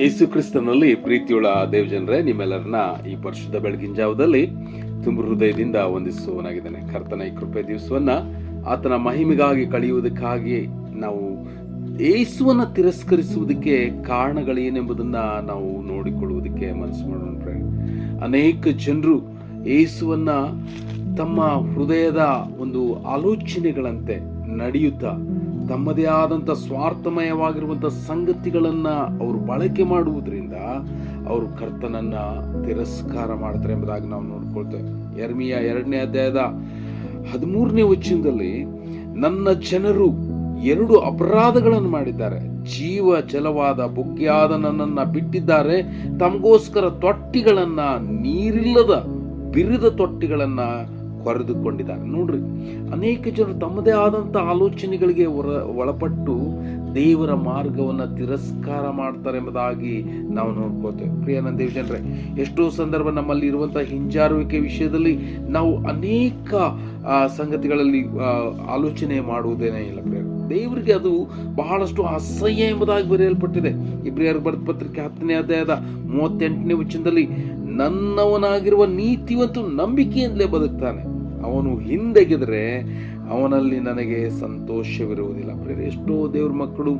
ಯೇಸು ಕ್ರಿಸ್ತನಲ್ಲಿ ಪ್ರೀತಿಯುಳ್ಳ ದೇವಜನರೇ, ನಿಮ್ಮೆಲ್ಲರನ್ನ ಈ ಪರಿಶುದ್ಧ ಬೆಳಗಿನ ಜಾವದಲ್ಲಿ ತುಂಬ ಹೃದಯದಿಂದ ವಂದಿಸುವನಾಗಿದ್ದಾನೆ ಕರ್ತನ ಈ ಕೃಪೆ ದಿವಸವನ್ನ ಆತನ ಮಹಿಮೆಗಾಗಿ ಕಳೆಯುವುದಕ್ಕಾಗಿ ನಾವು ಯೇಸುವನ್ನ ತಿರಸ್ಕರಿಸುವುದಕ್ಕೆ ಕಾರಣಗಳೇನೆಂಬುದನ್ನ ನಾವು ನೋಡಿಕೊಳ್ಳುವುದಕ್ಕೆ ಮನಸ್ಸು ಮಾಡೋಣ. ಅನೇಕ ಜನರು ಯೇಸುವನ್ನ ತಮ್ಮ ಹೃದಯದ ಒಂದು ಆಲೋಚನೆಗಳಂತೆ ನಡೆಯುತ್ತಾ ತಮ್ಮದೇ ಆದಂಥ ಸ್ವಾರ್ಥಮಯವಾಗಿರುವಂಥ ಸಂಗತಿಗಳನ್ನು ಅವರು ಬಳಕೆ ಮಾಡುವುದರಿಂದ ಅವರು ಕರ್ತನನ್ನ ತಿರಸ್ಕಾರ ಮಾಡ್ತಾರೆ ಎಂಬುದಾಗಿ ನಾವು ನೋಡ್ಕೊಳ್ತೇವೆ. ಎರ್ಮಿಯ ಎರಡನೇ ಅಧ್ಯಾಯದ ಹದಿಮೂರನೇ ವಚನದಲ್ಲಿ, ನನ್ನ ಜನರು ಎರಡು ಅಪರಾಧಗಳನ್ನು ಮಾಡಿದ್ದಾರೆ. ಜೀವ ಜಲವಾದ ಬುಗ್ಗೆಯಾದ ನನ್ನನ್ನ ಬಿಟ್ಟಿದ್ದಾರೆ. ತಮಗೋಸ್ಕರ ತೊಟ್ಟಿಗಳನ್ನು ನೀರಿಲ್ಲದ ಬಿರಿದ ತೊಟ್ಟಿಗಳನ್ನ ಕೊರೆದುಕೊಂಡಿದ್ದಾರೆ ನೋಡ್ರಿ, ಅನೇಕ ಜನರು ತಮ್ಮದೇ ಆದಂಥ ಆಲೋಚನೆಗಳಿಗೆ ಒಳಪಟ್ಟು ದೇವರ ಮಾರ್ಗವನ್ನು ತಿರಸ್ಕಾರ ಮಾಡ್ತಾರೆ ಎಂಬುದಾಗಿ ನಾವು ನೋಡ್ಕೋತೇವೆ ಪ್ರಿಯ ನನ್ನ ಜನರೇ ಎಷ್ಟೋ ಸಂದರ್ಭ ನಮ್ಮಲ್ಲಿ ಇರುವಂಥ ಹಿಂಜಾರುವಿಕೆ ವಿಷಯದಲ್ಲಿ ನಾವು ಅನೇಕ ಸಂಗತಿಗಳಲ್ಲಿ ಆಲೋಚನೆ ಮಾಡುವುದೇನೇ ಇಲ್ಲ ಪ್ರಿಯ ದೇವರಿಗೆ ಅದು ಬಹಳಷ್ಟು ಅಸಹ್ಯ ಎಂಬುದಾಗಿ ಬರೆಯಲ್ಪಟ್ಟಿದೆ. ಇಬ್ರಿಯರ್ ಬರೆದ ಪತ್ರಿಕೆ ಹತ್ತನೇ ಅಧ್ಯಾಯದ ಮೂವತ್ತೆಂಟನೇ ವಚನದಲ್ಲಿ, ನನ್ನವನಾಗಿರುವ ನೀತಿವಂತೂ ನಂಬಿಕೆಯಿಂದಲೇ ಬದುಕ್ತಾನೆ. ಅವನು ಹಿಂದೆಗೆದರೆ ಅವನಲ್ಲಿ ನನಗೆ ಸಂತೋಷವಿರುವುದಿಲ್ಲ. ಪ್ರೇರೆ ಎಷ್ಟೋ ದೇವ್ರ ಮಕ್ಕಳು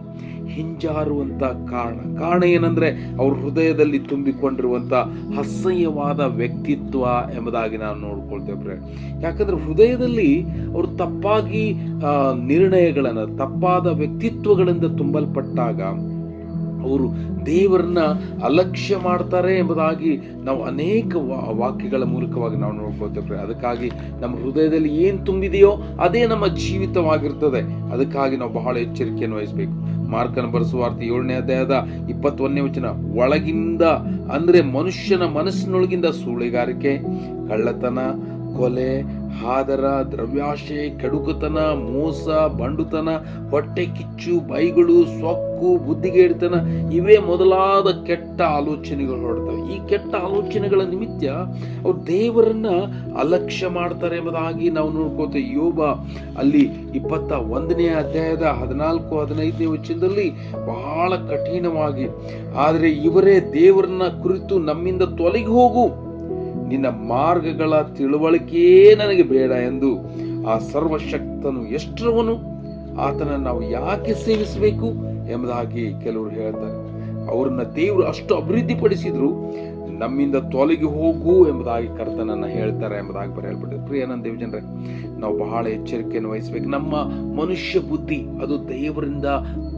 ಹಿಂಜಾರುವಂತ ಕಾರಣ. ಕಾರಣ ಏನಂದ್ರೆ ಅವ್ರ ಹೃದಯದಲ್ಲಿ ತುಂಬಿಕೊಂಡಿರುವಂತ ಅಸಹ್ಯವಾದ ವ್ಯಕ್ತಿತ್ವ ಎಂಬುದಾಗಿ ನಾನು ನೋಡ್ಕೊಳ್ತೇವೆ ಪ್ರೇರೆ ಯಾಕಂದ್ರೆ ಹೃದಯದಲ್ಲಿ ಅವರು ತಪ್ಪಾಗಿ ನಿರ್ಣಯಗಳನ್ನು, ತಪ್ಪಾದ ವ್ಯಕ್ತಿತ್ವಗಳಿಂದ ತುಂಬಲ್ಪಟ್ಟಾಗ ಅವರು ದೇವರನ್ನ ಅಲಕ್ಷ್ಯ ಮಾಡ್ತಾರೆ ಎಂಬುದಾಗಿ ನಾವು ಅನೇಕ ವಾಕ್ಯಗಳ ಮೂಲಕವಾಗಿ ನಾವು ನೋಡ್ಕೊಳ್ತೇವೆ ಅದಕ್ಕಾಗಿ ನಮ್ಮ ಹೃದಯದಲ್ಲಿ ಏನು ತುಂಬಿದೆಯೋ ಅದೇ ನಮ್ಮ ಜೀವಿತವಾಗಿರ್ತದೆ. ಅದಕ್ಕಾಗಿ ನಾವು ಬಹಳ ಎಚ್ಚರಿಕೆಯನ್ನು ವಹಿಸಬೇಕು. ಮಾರ್ಕನ ಬರೆಸುವಾರ್ತೆ ಏಳನೇ ಅಧ್ಯಾಯದ ಇಪ್ಪತ್ತೊಂದನೇ ವಚನ, ಒಳಗಿಂದ ಅಂದರೆ ಮನುಷ್ಯನ ಮನಸ್ಸಿನೊಳಗಿಂದ ಸೂಳೆಗಾರಿಕೆ, ಕಳ್ಳತನ, ಕೊಲೆ ಹಾದರ, ದ್ರವ್ಯಾಶೆ, ಕೆಡುಕುತನ, ಮೋಸ, ಬಂಡುತನ, ಹೊಟ್ಟೆ ಕಿಚ್ಚು, ಬೈಗಳು, ಸೊಕ್ಕು, ಬುದ್ಧಿಗೇಡಿತನ, ಇವೇ ಮೊದಲಾದ ಕೆಟ್ಟ ಆಲೋಚನೆಗಳು ಹೊರಡ್ತವೆ. ಈ ಕೆಟ್ಟ ಆಲೋಚನೆಗಳ ನಿಮಿತ್ತ ಅವ್ರು ದೇವರನ್ನ ಅಲಕ್ಷ್ಯ ಮಾಡ್ತಾರೆ ಎಂಬುದಾಗಿ ನಾವು ನೋಡ್ಕೋತೇವೆ ಯೋಬ ಅಲ್ಲಿ ಇಪ್ಪತ್ತ ಒಂದನೇ ಅಧ್ಯಾಯದ ಹದಿನಾಲ್ಕು, ಹದಿನೈದನೇ ವಚನದಲ್ಲಿ ಬಹಳ ಕಠಿಣವಾಗಿ, ಆದರೆ ಇವರೇ ದೇವರನ್ನ ಕುರಿತು ನಮ್ಮಿಂದ ತೊಲಗಿ ಹೋಗು. ನಿನ್ನ ಮಾರ್ಗಗಳ ತಿಳುವಳಿಕೆಯೇ ನನಗೆ ಬೇಡ ಎಂದು ಆ ಸರ್ವಶಕ್ತನು ಎಷ್ಟರವನು ಆತನ ನಾವು ಯಾಕೆ ಸೇವಿಸಬೇಕು ಎಂಬುದಾಗಿ ಕೆಲವರು ಹೇಳ್ತಾರೆ. ಅವರನ್ನ ದೇವರು ಅಷ್ಟು ಅಭಿವೃದ್ಧಿಪಡಿಸಿದ್ರು ನಮ್ಮಿಂದ ತೊಲಗಿ ಹೋಗು ಎಂಬುದಾಗಿ ಕರ್ತನನ್ನ ಹೇಳ್ತಾರೆ ಎಂಬುದಾಗಿ ಬರೆಯಲ್ಪಟ್ಟಿದೆ. ಪ್ರಿಯ ನನ್ನ ದೇವಜನರೇ, ನಾವು ಬಹಳ ಎಚ್ಚರಿಕೆಯನ್ನು ವಹಿಸಬೇಕು. ನಮ್ಮ ಮನುಷ್ಯ ಬುದ್ಧಿ ಅದು ದೇವರಿಂದ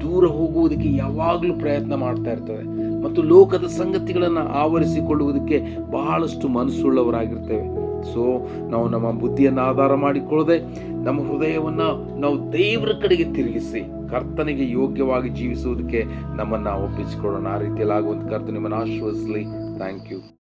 ದೂರ ಹೋಗುವುದಕ್ಕೆ ಯಾವಾಗಲೂ ಪ್ರಯತ್ನ ಮಾಡ್ತಾ ಇರ್ತದೆ. ಮತ್ತು ಲೋಕದ ಸಂಗತಿಗಳನ್ನು ಆವರಿಸಿಕೊಳ್ಳುವುದಕ್ಕೆ ಬಹಳಷ್ಟು ಮನಸ್ಸುಳ್ಳವರಾಗಿರ್ತೇವೆ. ಸೊ ನಾವು ನಮ್ಮ ಬುದ್ಧಿಯನ್ನು ಆಧಾರ ಮಾಡಿಕೊಳ್ಳದೆ, ನಮ್ಮ ಹೃದಯವನ್ನು ನಾವು ದೇವರ ಕಡೆಗೆ ತಿರುಗಿಸಿ, ಕರ್ತನಿಗೆ ಯೋಗ್ಯವಾಗಿ ಜೀವಿಸುವುದಕ್ಕೆ ನಮ್ಮನ್ನು ಒಪ್ಪಿಸಿಕೊಳ್ಳೋಣ. ಆ ರೀತಿಯಲ್ಲಿ ಆಗುವಂಥ ಕರ್ತ ನಿಮ್ಮನ್ನು ಆಶ್ವಸಿಸಲಿ ಥ್ಯಾಂಕ್ ಯು